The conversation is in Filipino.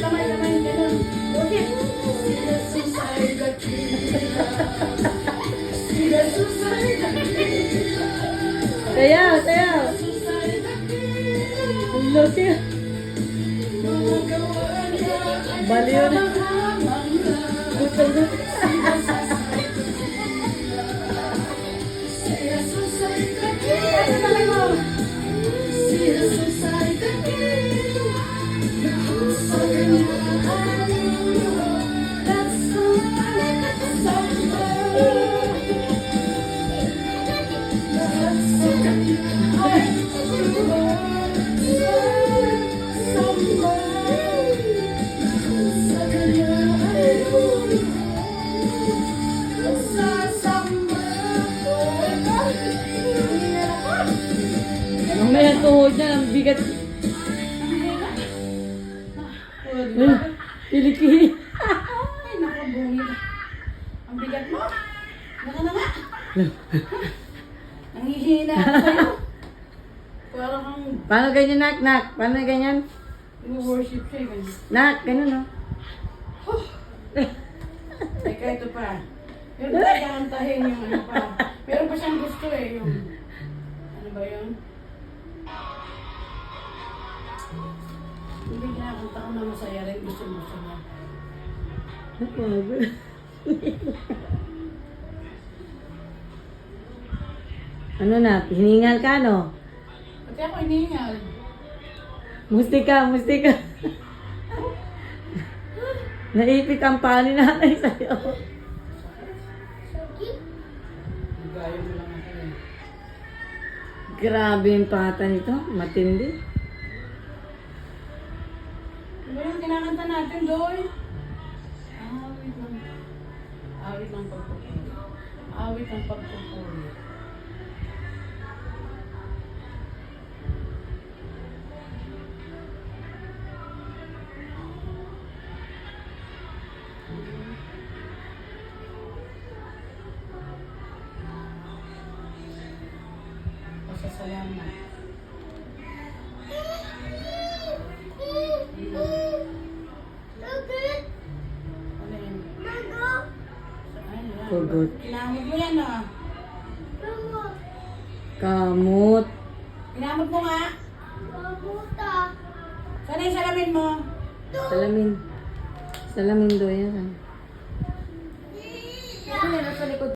Kamay, kamay, ganun. Okay. Sayaw, sayaw. Hello, siya. Baliw na. Gutom na. Tuhod niya, ang bigat. Ay, Piliki. Ay, naku, bungi. Ang bigat mo. Naka na nga. Nangihina ako sa'yo. Parang kang Paano ganyan, nak, nak? Paano ganyan? worship siya. ganyan. Nak, ganun, no? Teka, ito pa. Meron pa kakantahin yung ano pa. Meron pa siyang gusto eh. Yung, ano ba yun? Kinakanta ko na masaya rin. Gusto mo gusto mo. Napago. ano na, hiningal ka, no? Pati ako inihingal. Mustika, mustika. Naipit ang pani natin sa'yo. Eh. Grabe yung pata nito, matindi. Ba yung kinakanta natin, Doy? Awit ng... Awit ng pagpupuli. Awit ng pagpupuli. Pasasalamat. Ano Hugot. Kinamot mo yan ah. Kamot. Kinamot mo nga. Sana yung salamin mo. Salamin. Salamin do yan.